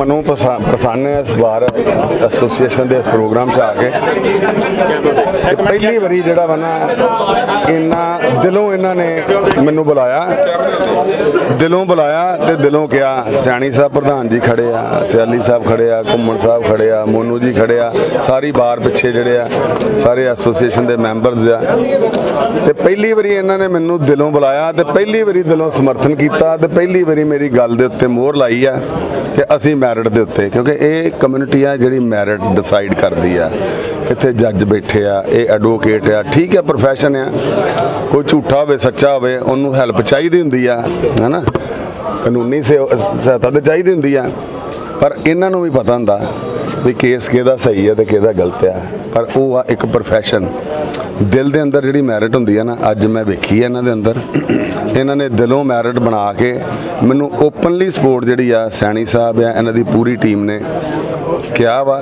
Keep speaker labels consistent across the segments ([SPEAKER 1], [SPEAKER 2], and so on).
[SPEAKER 1] ਮਨੋਂ ਪਸਾ- ਪ੍ਰਸੰਨ ਹੈ ਇਸ ਵਾਰ ਐਸੋਸੀਏਸ਼ਨ ਦੇ ਇਸ ਪ੍ਰੋਗਰਾਮ 'ਚ ਆ ਕੇ। ਤੇ ਪਹਿਲੀ ਵਾਰੀ ਜਿਹੜਾ ਵਾ ਨਾ ਇਹਨਾਂ ਦਿਲੋਂ ਇਹਨਾਂ ਨੇ ਮੈਨੂੰ ਬੁਲਾਇਆ। ਦਿਲੋਂ ਬੁਲਾਇਆ ਤੇ ਦਿਲੋਂ ਕਿਹਾ, ਸਿਆਣੀ ਸਾਹਿਬ ਪ੍ਰਧਾਨ ਜੀ ਖੜੇ ਆ, ਸਿਆਲੀ ਸਾਹਿਬ ਖੜੇ ਆ, ਘੁੰਮਣ ਸਾਹਿਬ ਖੜੇ ਆ, ਮੋਨੂ ਜੀ ਖੜੇ ਆ, ਸਾਰੀ ਬਾਰ ਪਿੱਛੇ ਜਿਹੜੇ ਆ, ਸਾਰੇ ਐਸੋਸੀਏਸ਼ਨ ਦੇ ਮੈਂਬਰਸ ਆ। ਤੇ ਪਹਿਲੀ ਵਾਰੀ ਇਹਨਾਂ ਨੇ ਮੈਨੂੰ ਦਿਲੋਂ ਬੁਲਾਇਆ ਤੇ ਪਹਿਲੀ ਵਾਰੀ ਦਿਲੋਂ ਸਮਰਥਨ ਕੀਤਾ ਤੇ ਪਹਿਲੀ ਵਾਰੀ ਮੇਰੀ ਗੱਲ ਦੇ ਉੱਤੇ ਮੋਹਰ ਲਾਈ ਆ। ਕਿ ਅਸੀਂ ਮੈਰਿਟ ਦੇ ਉੱਤੇ, ਕਿਉਂਕਿ ਇਹ ਕਮਿਊਨਿਟੀ ਆ ਜਿਹੜੀ ਮੈਰਿਟ ਡਿਸਾਈਡ ਕਰਦੀ ਆ। ਇੱਥੇ ਜੱਜ ਬੈਠੇ ਆ, ਇਹ ਐਡਵੋਕੇਟ ਆ, ਠੀਕ ਹੈ ਪ੍ਰੋਫੈਸ਼ਨ ਆ। ਕੋਈ ਝੂਠਾ ਹੋਵੇ, ਸੱਚਾ ਹੋਵੇ, ਉਹਨੂੰ ਹੈਲਪ ਚਾਹੀਦੀ ਹੁੰਦੀ ਆ, ਹੈਨਾ? ਕਾਨੂੰਨੀ ਸੇ- ਸਹਾਇਤਾ ਤੇ ਚਾਹੀਦੀ ਹੁੰਦੀ ਆ। ਪਰ ਇਹਨਾਂ ਨੂੰ ਵੀ ਪਤਾ ਹੁੰਦਾ। ਵੀ ਕੇਸ ਕਿਹਦਾ ਸਹੀ ਹੈ ਤੇ ਕਿਹਦਾ ਗਲਤ ਆ ਪਰ ਉਹ ਆ ਇੱਕ ਪ੍ਰੋਫੈਸ਼ਨ ਦਿਲ ਦੇ ਅੰਦਰ ਜਿਹੜੀ ਮੈਰਿਟ ਹੁੰਦੀ ਆ ਨਾ, ਅੱਜ ਮੈਂ ਵੇਖੀ ਹੈ ਇਹਨਾਂ ਦੇ ਅੰਦਰ। ਇਹਨਾਂ ਨੇ ਦਿਲੋਂ ਮੈਰਿਟ ਬਣਾ ਕੇ ਮੈਨੂੰ ਓਪਨਲੀ ਸਪੋਰਟ ਜਿਹੜੀ ਆ ਸੈਣੀ ਸਾਹਿਬ ਆ ਇਹਨਾਂ ਦੀ ਪੂਰੀ ਟੀਮ ਨੇ ਕਿਹਾ ਵਾ।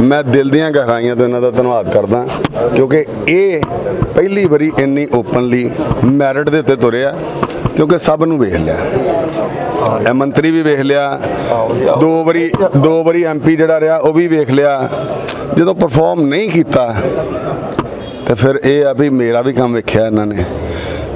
[SPEAKER 1] ਮੈਂ ਦਿਲ ਦੀਆਂ ਗਹਿਰਾਈਆਂ ਤੋਂ ਇਹਨਾਂ ਦਾ ਧੰਨਵਾਦ ਕਰਦਾ, ਕਿਉਂਕਿ ਇਹ ਪਹਿਲੀ ਵਾਰੀ ਇੰਨੀ ਓਪਨਲੀ ਮੈਰਿਟ ਦੇ ਉੱਤੇ ਤੁਰਿਆ, ਕਿਉਂਕਿ ਸਭ ਨੂੰ ਵੇਖ ਲਿਆ। ਇਹ ਮੰਤਰੀ ਵੀ ਵੇਖ ਲਿਆ। ਦੋ ਵਾਰੀ ਦੋ ਵਾਰੀ ਐਮਪੀ ਜਿਹੜਾ ਰਿਹਾ, ਉਹ ਵੀ ਵੇਖ ਲਿਆ। ਜਦੋਂ ਪਰਫਾਰਮ ਨਹੀਂ ਕੀਤਾ, ਤੇ ਫਿਰ ਇਹ ਆ ਵੀ ਮੇਰਾ ਵੀ ਕੰਮ ਵੇਖਿਆ ਇਹਨਾਂ ਨੇ।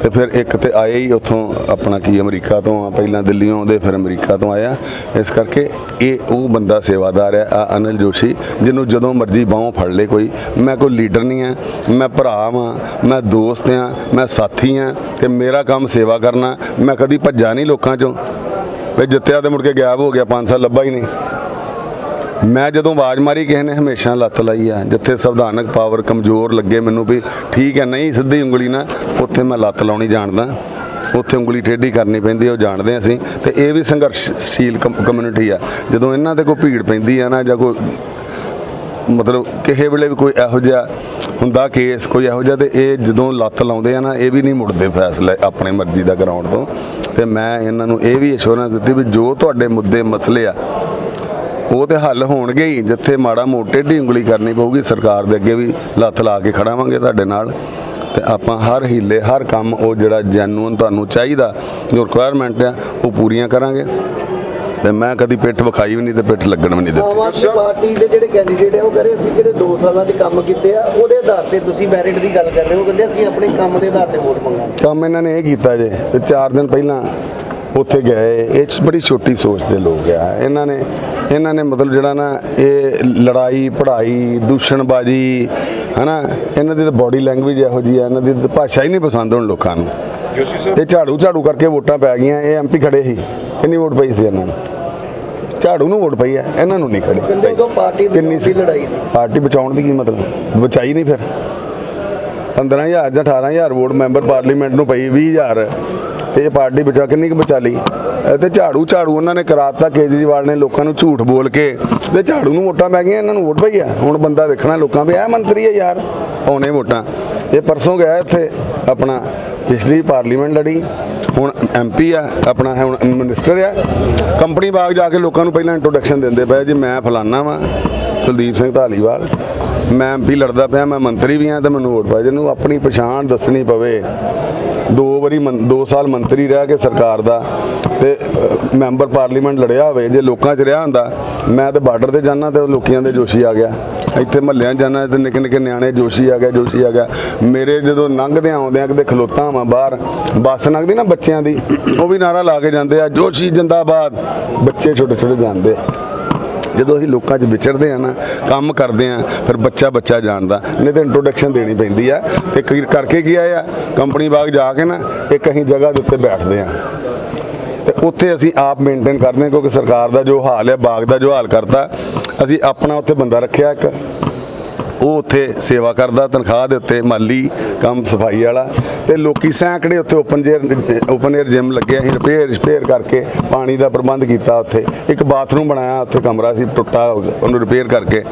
[SPEAKER 1] ਤੇ ਫਿਰ ਇੱਕ ਤੇ ਆਏ ਹੀ ਉੱਥੋਂ ਆਪਣਾ ਕੀ, ਅਮਰੀਕਾ ਤੋਂ ਆ, ਪਹਿਲਾਂ ਦਿੱਲੀੋਂ ਆਉਂਦੇ ਫਿਰ ਅਮਰੀਕਾ ਤੋਂ ਆਇਆ ਇਸ ਕਰਕੇ ਇਹ, ਉਹ ਬੰਦਾ ਸੇਵਾਦਾਰ ਹੈ, ਆ ਅਨਿਲ ਜੋਸ਼ੀ, ਜਿਹਨੂੰ ਜਦੋਂ ਮਰਜ਼ੀ ਬਾਹੋਂ ਫੜ ਲੇ ਕੋਈ। ਮੈਂ ਕੋਈ ਲੀਡਰ ਨਹੀਂ ਆ ਮੈਂ ਭਰਾ ਵਾਂ, ਮੈਂ ਦੋਸਤ ਆ ਮੈਂ ਸਾਥੀ ਆ ਤੇ ਮੇਰਾ ਕੰਮ ਸੇਵਾ ਕਰਨਾ। ਮੈਂ ਕਦੀ ਭੱਜਾ ਨਹੀਂ ਲੋਕਾਂ ਚੋਂ। ਵੀ ਜਿੱਤਿਆ ਤੇ ਮੁੜ ਕੇ ਗਾਇਬ ਹੋ ਗਿਆ 5 ਸਾਲ ਲੱਭਾ ਹੀ ਨਹੀਂ। ਮੈਂ ਜਦੋਂ ਆਵਾਜ਼ ਮਾਰੀ, ਕਿਸੇ ਨੇ ਹਮੇਸ਼ਾ ਲੱਤ ਲਾਈ ਆ, ਜਿੱਥੇ ਸੰਵਿਧਾਨਕ ਪਾਵਰ ਕਮਜ਼ੋਰ ਲੱਗੇ ਮੈਨੂੰ ਵੀ, ਠੀਕ ਹੈ, ਨਹੀਂ, ਸਿੱਧੀ ਉਂਗਲੀ ਨਾ, ਉੱਥੇ ਮੈਂ ਲੱਤ ਲਾਉਣੀ ਜਾਣਦਾ। ਉੱਥੇ ਉਂਗਲੀ ਟੇਢੀ ਕਰਨੀ ਪੈਂਦੀ ਉਹ ਜਾਣਦੇ ਹਾਂ ਅਸੀਂ। ਤੇ ਇਹ ਵੀ ਸੰਘਰਸ਼ਸ਼ੀਲ ਕਮਿਊਨਿਟੀ ਆ। ਜਦੋਂ ਇਹਨਾਂ ਤੇ ਕੋਈ ਭੀੜ ਪੈਂਦੀ ਆ ਨਾ, ਜਾਂ ਕੋਈ ਮਤਲਬ ਕਿਸੇ ਵੇਲੇ ਵੀ ਕੋਈ ਇਹੋ ਜਿਹਾ ਹੁੰਦਾ ਕੇਸ ਕੋਈ ਇਹੋ ਜਿਹਾ ਤੇ ਇਹ ਜਦੋਂ ਲੱਤ ਲਾਉਂਦੇ ਆ ਨਾ, ਇਹ ਵੀ ਨਹੀਂ ਮੁੜਦੇ ਫੈਸਲੇ ਆਪਣੀ ਮਰਜ਼ੀ ਦਾ ਗਰਾਊਂਡ ਤੋਂ। ਤੇ ਮੈਂ ਇਹਨਾਂ ਨੂੰ ਇਹ ਵੀ ਅਸ਼ੋਰੈਂਸ ਦਿੱਤੀ ਵੀ ਜੋ ਤੁਹਾਡੇ ਮੁੱਦੇ ਮਸਲੇ ਆ, ਉਹ ਤੇ ਹੱਲ ਹੋਣਗੇ ਹੀ, ਜਿੱਥੇ ਮਾੜਾ ਮੋਟੇ ਢੀ ਉਂਗਲੀ ਕਰਨੀ ਪਊਗੀ, ਸਰਕਾਰ ਦੇ ਅੱਗੇ ਵੀ ਲੱਤ ਲਾ ਕੇ ਖੜਾਵਾਂਗੇ ਤੁਹਾਡੇ ਨਾਲ। ਤੇ ਆਪਾਂ ਹਰ ਹੀਲੇ, ਹਰ ਕੰਮ ਉਹ ਜਿਹੜਾ ਜੈਨੂਨ ਤੁਹਾਨੂੰ ਚਾਹੀਦਾ, ਜੋ ਰਿਕੁਆਇਰਮੈਂਟ ਆ, ਉਹ ਪੂਰੀਆਂ ਕਰਾਂਗੇ। ਤੇ ਮੈਂ ਕਦੀ ਪਿੱਠ ਵਿਖਾਈ ਵੀ ਨਹੀਂ ਤੇ ਪਿੱਠ ਲੱਗਣ ਵੀ ਨਹੀਂ ਦਿੱਤੀ।
[SPEAKER 2] ਆਮ ਆਦਮੀ ਪਾਰਟੀ ਦੇ ਜਿਹੜੇ ਕੈਂਡੀਡੇਟ ਆ ਉਹ ਕਹ ਰਹੇ ਅਸੀਂ ਜਿਹੜੇ 2 ਸਾਲਾਂ 'ਚ ਕੰਮ ਕੀਤੇ ਆ ਉਹਦੇ ਆਧਾਰ ਤੇ ਤੁਸੀਂ ਮੈਰਿਟ ਦੀ ਗੱਲ ਕਰ ਰਹੇ ਹੋ ਕਹਿੰਦੇ ਅਸੀਂ ਆਪਣੇ ਕੰਮ ਦੇ ਆਧਾਰ ਤੇ ਵੋਟ ਮੰਗਾਂਗੇ।
[SPEAKER 1] ਕੰਮ ਇਹਨਾਂ ਨੇ ਇਹ ਕੀਤਾ ਜੇ ਤੇ 4 ਦਿਨ ਪਹਿਲਾਂ ਉੱਥੇ ਗਏ ਇਹ ਬੜੀ ਛੋਟੀ ਸੋਚ ਦੇ ਲੋਕ ਆ। ਇਹਨਾਂ ਨੇ ਇਹਨਾਂ ਨੇ ਮਤਲਬ ਜਿਹੜਾ ਨਾ ਇਹ ਲੜਾਈ ਪੜ੍ਹਾਈ ਦੂਸ਼ਣਬਾਜੀ ਹਨਾ ਇਹਨਾਂ ਦੀ ਤਾਂ ਬਾਡੀ ਲੈਂਗੁਏਜ ਇਹੋ ਜੀ ਆ ਇਹਨਾਂ ਦੀ ਤਾਂ ਭਾਸ਼ਾ ਹੀ ਨਹੀਂ ਪਸੰਦ ਹੁਣ ਲੋਕਾਂ ਨੂੰ। ਇਹ ਝਾੜੂ ਝਾੜੂ ਕਰਕੇ ਵੋਟਾਂ ਪੈ ਗਈਆਂ ਇਹ ਐਮਪੀ ਖੜੇ ਸੀ ਕਿੰਨੀ ਵੋਟ ਪਈ ਸੀ ਇਹਨਾਂ ਨੂੰ? ਝਾੜੂ ਨੂੰ ਵੋਟ ਪਈ ਆ ਇਹਨਾਂ ਨੂੰ ਨਹੀਂ ਖੜੀ।
[SPEAKER 2] ਉਦੋਂ ਪਾਰਟੀ
[SPEAKER 1] ਕਿੰਨੀ ਸੀ?
[SPEAKER 2] ਲੜਾਈ ਸੀ?
[SPEAKER 1] ਪਾਰਟੀ ਬਚਾਉਣ ਦੀ ਕੀ ਮਤਲਬ? ਬਚਾਈ ਨਹੀਂ ਫਿਰ। 15000 ਜਾਂ 18000 ਵੋਟ ਮੈਂਬਰ ਪਾਰਲੀਮੈਂਟ ਨੂੰ ਪਈ 20000 ਤੇ ਇਹ ਪਾਰਟੀ ਬਚਾ ਕਿੰਨੀ ਕੁ ਬਚਾ ਲਈ? ਤੇ ਝਾੜੂ ਝਾੜੂ ਉਹਨਾਂ ਨੇ ਕਰਾਤਾ ਕੇਜਰੀਵਾਲ ਨੇ ਲੋਕਾਂ ਨੂੰ ਝੂਠ ਬੋਲ ਕੇ। ਤੇ ਝਾੜੂ ਨੂੰ ਵੋਟਾਂ ਪੈ ਗਈਆਂ ਇਹਨਾਂ ਨੂੰ ਵੋਟ ਪਈ ਆ ਹੁਣ ਬੰਦਾ ਵੇਖਣਾ ਲੋਕਾਂ ਵੀ ਇਹ ਮੰਤਰੀ ਹੈ ਯਾਰ ਪਾਉਣੇ ਵੋਟਾਂ। ਇਹ ਪਰਸੋਂ ਗਿਆ ਇੱਥੇ ਆਪਣਾ ਪਿਛਲੀ ਪਾਰਲੀਮੈਂਟ ਲੜੀ, ਹੁਣ ਐਮਪੀ ਆ, ਆਪਣਾ ਹੁਣ ਮਿਨਿਸਟਰ ਆ। ਕੰਪਨੀ ਬਾਗ ਜਾ ਕੇ ਲੋਕਾਂ ਨੂੰ ਪਹਿਲਾਂ ਇੰਟਰੋਡਕਸ਼ਨ ਦਿੰਦੇ ਪਏ ਜੀ ਮੈਂ ਫਲਾਨਾ ਵਾਂ, ਕੁਲਦੀਪ ਸਿੰਘ ਢਾਲੀਵਾਲ। ਮੈਂ ਐਮਪੀ ਲੜਦਾ ਪਿਆ, ਮੈਂ ਮੰਤਰੀ ਵੀ ਆ, ਤੇ ਮੈਨੂੰ ਵੋਟ ਪਾਏ ਜਿਹਨੂੰ ਆਪਣੀ ਪਛਾਣ ਦੱਸਣੀ ਪਵੇ। ਦੋ ਵਾਰੀ ਦੋ ਸਾਲ ਮੰਤਰੀ ਰਹਿ ਕੇ ਸਰਕਾਰ ਦਾ ਤੇ ਮੈਂਬਰ ਪਾਰਲੀਮੈਂਟ ਲੜਿਆ ਹੋਵੇ, ਜੇ ਲੋਕਾਂ 'ਚ ਰਿਹਾ ਹੁੰਦਾ, ਮੈਂ ਤੇ ਬਾਰਡਰ ਤੇ ਜਾਣਾ ਤੇ ਉਹ ਲੋਕੀਆਂ ਦੇ ਜੋਸ਼ੀ ਆ ਗਿਆ। ਇੱਥੇ ਮਹੱਲਿਆਂ 'ਚ ਜਾਣਾ ਤੇ ਨਿੱਕੇ ਨਿੱਕੇ ਨਿਆਣੇ ਜੋਸ਼ੀ ਆ ਗਿਆ, ਜੋਸ਼ੀ ਆ ਗਿਆ। ਮੇਰੇ ਜਦੋਂ ਲੰਘਦੇ ਆਉਂਦਿਆਂ ਕਿਤੇ ਖਲੋਤਾ ਵਾਂ ਬਾਹਰ, ਬੱਸ ਲੰਘਦੀ ਨਾ ਬੱਚਿਆਂ ਦੀ, ਉਹ ਵੀ ਨਾਰਾ ਲਾ ਕੇ ਜਾਂਦੇ ਆ, ਜੋਸ਼ੀ ਜਿੰਦਾਬਾਦ। ਬੱਚੇ ਛੋਟੇ ਛੋਟੇ ਜਾਂਦੇ ਆ। ਜਦੋਂ ਅਸੀਂ ਲੋਕਾਂ 'ਚ ਵਿਚਰਦੇ ਆ ਨਾ, ਕੰਮ ਕਰਦੇ ਆ ਫਿਰ ਬੱਚਾ ਬੱਚਾ ਜਾਣਦਾ ਨਹੀਂ ਤਾਂ ਇੰਟਰੋਡਕਸ਼ਨ ਦੇਣੀ ਪੈਂਦੀ ਆ। ਤੇ ਕਰਕੇ ਕੀ ਆਏ ਆ ਕੰਪਨੀ ਬਾਗ ਜਾ ਕੇ ਨਾ, ਇੱਕ ਅਸੀਂ ਜਗ੍ਹਾ ਦੇ ਉੱਤੇ ਬੈਠਦੇ ਆ ਤੇ ਉੱਥੇ ਅਸੀਂ ਆਪ ਮੇਨਟੇਨ ਕਰਦੇ ਹਾਂ, ਕਿਉਂਕਿ ਸਰਕਾਰ ਦਾ ਜੋ ਹਾਲ ਹੈ, ਬਾਗ ਦਾ ਜੋ ਹਾਲ ਕਰਤਾ, ਅਸੀਂ ਆਪਣਾ ਉੱਥੇ ਬੰਦਾ ਰੱਖਿਆ ਇੱਕ। ਉਹ ਉੱਥੇ ਸੇਵਾ ਕਰਦਾ, ਤਨਖਾਹ ਦੇ ਉੱਤੇ ਮਾਲੀ ਕੰਮ ਸਫ਼ਾਈ ਵਾਲਾ ਤੇ ਲੋਕੀ ਸੈਂਕੜੇ ਉੱਥੇ ਓਪਨ ਜੇਅਰ ਓਪਨ ਏਅਰ ਜਿਮ ਲੱਗਿਆ ਸੀ ਰਿਪੇਅਰ ਰਿਪੇਅਰ ਕਰਕੇ ਪਾਣੀ ਦਾ ਪ੍ਰਬੰਧ ਕੀਤਾ ਉੱਥੇ। ਇੱਕ ਬਾਥਰੂਮ ਬਣਾਇਆ, ਉੱਥੇ ਕਮਰਾ ਸੀ, ਟੁੱਟਾ ਉਹਨੂੰ ਰਿਪੇਅਰ ਕਰਕੇ।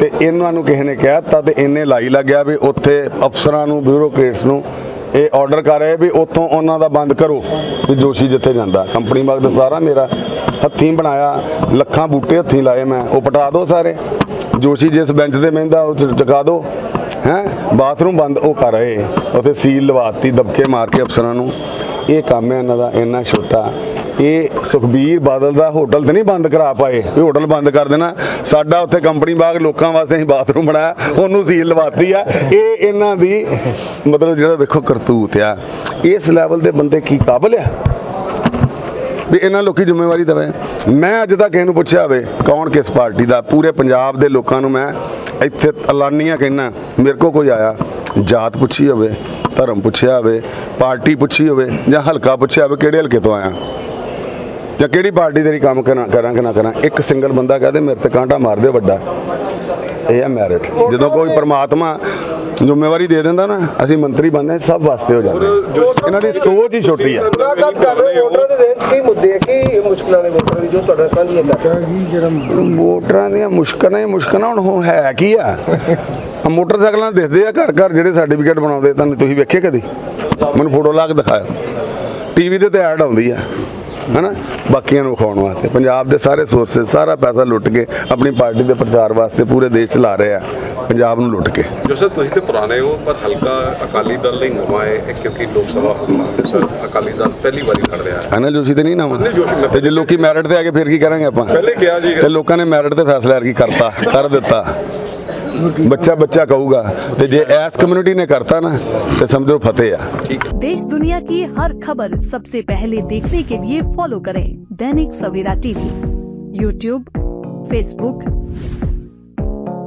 [SPEAKER 1] ਤੇ ਇਹਨਾਂ ਨੂੰ ਕਿਸੇ ਨੇ ਕਹਿ ਦਿੱਤਾ ਤੇ ਇਹਨੇ ਲਾਈ ਲੱਗਿਆ ਵੀ ਉੱਥੇ ਅਫਸਰਾਂ ਨੂੰ ਬਿਊਰੋਕ੍ਰੇਟਸ ਨੂੰ ਇਹ ਆਰਡਰ ਕਰ ਰਹੇ ਵੀ ਉੱਥੋਂ ਉਹਨਾਂ ਦਾ ਬੰਦ ਕਰੋ ਵੀ ਜੋਸ਼ੀ ਜਿੱਥੇ ਜਾਂਦਾ। ਕੰਪਨੀ ਬਾਗ ਸਾਰਾ ਮੇਰਾ ਹੱਥੀਂ ਬਣਾਇਆ, ਲੱਖਾਂ ਬੂਟੇ ਹੱਥੀਂ ਲਾਏ ਮੈਂ, ਉਹ ਪਟਾ ਦਿਓ ਸਾਰੇ। ਜੋਸ਼ੀ ਜਿਸ ਬੈਂਚ ਤੇ ਮਹਿੰਦਾ ਉਹ ਚ- ਚੁਕਾ ਦਿਓ ਹੈ? ਬਾਥਰੂਮ ਬੰਦ, ਉਹ ਕਰ ਰਹੇ ਉੱਥੇ ਸੀਲ ਲਵਾਤੀ, ਦਬਕੇ ਮਾਰ ਕੇ ਅਫਸਰਾਂ ਨੂੰ। ਇਹ ਕੰਮ ਹੈ ਇਹਨਾਂ ਦਾ, ਇੰਨਾ ਛੋਟਾ। ਇਹ ਸੁਖਬੀਰ ਬਾਦਲ ਦਾ ਹੋਟਲ ਤੇ ਨਹੀਂ ਬੰਦ ਕਰਾ ਪਾਏ। ਵੀ ਹੋਟਲ ਬੰਦ ਕਰ ਦੇਣਾ। ਸਾਡਾ ਉੱਥੇ ਕੰਪਨੀ ਬਾਗ ਲੋਕਾਂ ਵਾਸਤੇ ਅਸੀਂ ਬਾਥਰੂਮ ਬਣਾਇਆ, ਉਹਨੂੰ ਸੀਲ ਲਵਾਤੀ ਆ। ਇਹ ਇਹਨਾਂ ਦੀ, ਮਤਲਬ ਜਿਹੜਾ ਵੇਖੋ ਕਰਤੂਤ ਆ। ਇਸ ਲੈਵਲ ਦੇ ਬੰਦੇ ਕੀ ਕਾਬਲ ਆ? ਵੀ ਇਹਨਾਂ ਲੋਕੀ ਜ਼ਿੰਮੇਵਾਰੀ ਦੇਵੇ। ਮੈਂ ਅੱਜ ਤੱਕ ਇਹਨੂੰ ਪੁੱਛਿਆ ਹੋਵੇ, ਕੌਣ ਕਿਸ ਪਾਰਟੀ ਦਾ? ਪੂਰੇ ਪੰਜਾਬ ਦੇ ਲੋਕਾਂ ਨੂੰ ਮੈਂ ਇੱਥੇ ਐਲਾਨੀਆਂ ਕਹਿਣਾ ਮੇਰੇ ਕੋ ਕੋਈ ਆਇਆ, ਜਾਤ ਪੁੱਛੀ ਹੋਵੇ, ਧਰਮ ਪੁੱਛਿਆ ਹੋਵੇ, ਪਾਰਟੀ ਪੁੱਛੀ ਹੋਵੇ, ਜਾਂ ਹਲਕਾ ਪੁੱਛਿਆ ਹੋਵੇ, ਕਿਹੜੇ ਹਲਕੇ ਤੋਂ ਆਇਆ? ਜਾਂ ਕਿਹੜੀ ਪਾਰਟੀ ਤੇਰੀ ਕੰਮ ਕਰਾਂ ਕਰਾਂ ਕਿ ਨਾ ਕਰਾਂ? ਇੱਕ ਸਿੰਗਲ ਬੰਦਾ ਕਹਦੇ, ਮੇਰੇ ਤੇ ਕਾਂਟਾ ਮਾਰ ਦਿਓ ਵੱਡਾ। ਇਹ ਹੈ ਮੈਰਿਟ ਜਦੋਂ ਕੋਈ ਪਰਮਾਤਮਾ ਜ਼ਿੰਮੇਵਾਰੀ ਦੇ ਦਿੰਦਾ ਨਾ ਅਸੀਂ ਮੰਤਰੀ ਬਣਦੇ ਸਭ ਵਾਸਤੇ ਹੋ ਜਾਂਦੇ। ਇਹਨਾਂ ਦੀ ਸੋਚ ਹੀ ਛੋਟੀ ਹੈ।
[SPEAKER 3] ਮੁਲਾਕਾਤ ਕਰ ਰਹੇ ਵੋਟਰਾਂ ਦੇ ਕੀ ਮੁੱਦੇ ਕੀ ਮੁਸ਼ਕਲਾਂ ਨੇ ਵੋਟਰਾਂ ਦੀ ਜੋ ਤੁਹਾਡੇ ਨਾਲ ਸਾਂਝੀਆਂ ਕਰ ਰਹੇ
[SPEAKER 1] ਮੋਟਰਾਂ ਦੀਆਂ ਮੁਸ਼ਕਲਾਂ ਹੀ ਮੁਸ਼ਕਲਾਂ ਹੁਣ ਹੁਣ ਹੈ ਕੀ ਆ? ਆ ਮੋਟਰਸਾਈਕਲਾਂ ਦਿਖਦੇ ਆ ਘਰ ਘਰ ਜਿਹੜੇ ਸਰਟੀਫਿਕੇਟ ਬਣਾਉਂਦੇ ਤੁਹਾਨੂੰ ਤੁਸੀਂ ਵੇਖੇ ਕਦੀ? ਮੈਨੂੰ ਫੋਟੋ ਲਾ ਕੇ ਦਿਖਾਓ ਟੀਵੀ ਦੇ ਤੇ ਐਡ ਆਉਂਦੀ ਆ ਹਨਾ? ਬਾਕੀਆਂ ਨੂੰ ਵਿਖਾਉਣ ਵਾਸਤੇ। ਪੰਜਾਬ ਦੇ ਸਾਰੇ ਸੋਰਸਸ ਸਾਰਾ ਪੈਸਾ ਲੁੱਟ ਕੇ ਆਪਣੀ ਪਾਰਟੀ ਦੇ ਪ੍ਰਚਾਰ ਵਾਸਤੇ ਪੂਰੇ ਦੇਸ਼ 'ਚ ਲਾ ਰਹੇ ਆ। ਪੰਜਾਬ ਨੂੰ ਲੁੱਟ ਕੇ
[SPEAKER 4] ਜੋ ਸਰ ਤੁਸੀਂ ਤੇ ਪੁਰਾਣੇ ਹੋ ਪਰ ਹਲਕਾ ਅਕਾਲੀ ਦਲ ਲਈ ਨਵਾਂ ਹੈ ਇਹ ਕਿਉਂਕਿ ਲੋਕ ਸਭਾ ਅੰਮ੍ਰਿਤਸਰ ਅਕਾਲੀ ਦਲ ਪਹਿਲੀ ਵਾਰੀ ਲੜ ਰਿਹਾ ਹੈ
[SPEAKER 1] ਅਨਿਲ ਜੋਸ਼ੀ ਤੇ ਨਹੀਂ ਨਾ
[SPEAKER 4] ਅਨਿਲ ਜੋਸ਼ੀ ਮੈਂ-
[SPEAKER 1] ਤੇ ਜੇ ਲੋਕੀ ਮੈਰਿਟ ਤੇ ਆ ਕੇ ਫਿਰ ਕੀ ਕਰਾਂਗੇ ਆਪਾਂ
[SPEAKER 4] ਪਹਿਲੇ ਕਿਹਾ ਜੀ
[SPEAKER 1] ਤੇ ਲੋਕਾਂ ਨੇ ਮੈਰਿਟ ਤੇ ਫੈਸਲਾ ਕੀ ਕਰਤਾ ਕਰ ਦਿੱਤਾ ਬੱਚਾ ਬੱਚਾ ਕਹੂਗਾ ਤੇ ਜੇ ਐਸ ਕਮਿਊਨਿਟੀ ਨੇ ਕਰਤਾ ਨਾ ਤੇ ਸਮਝੋ ਫਤਿਹ ਆ
[SPEAKER 4] ਠੀਕ ਹੈ
[SPEAKER 5] देश दुनिया की हर खबर सबसे पहले देखने के लिए फॉलो करें Dainik Savera TV YouTube Facebook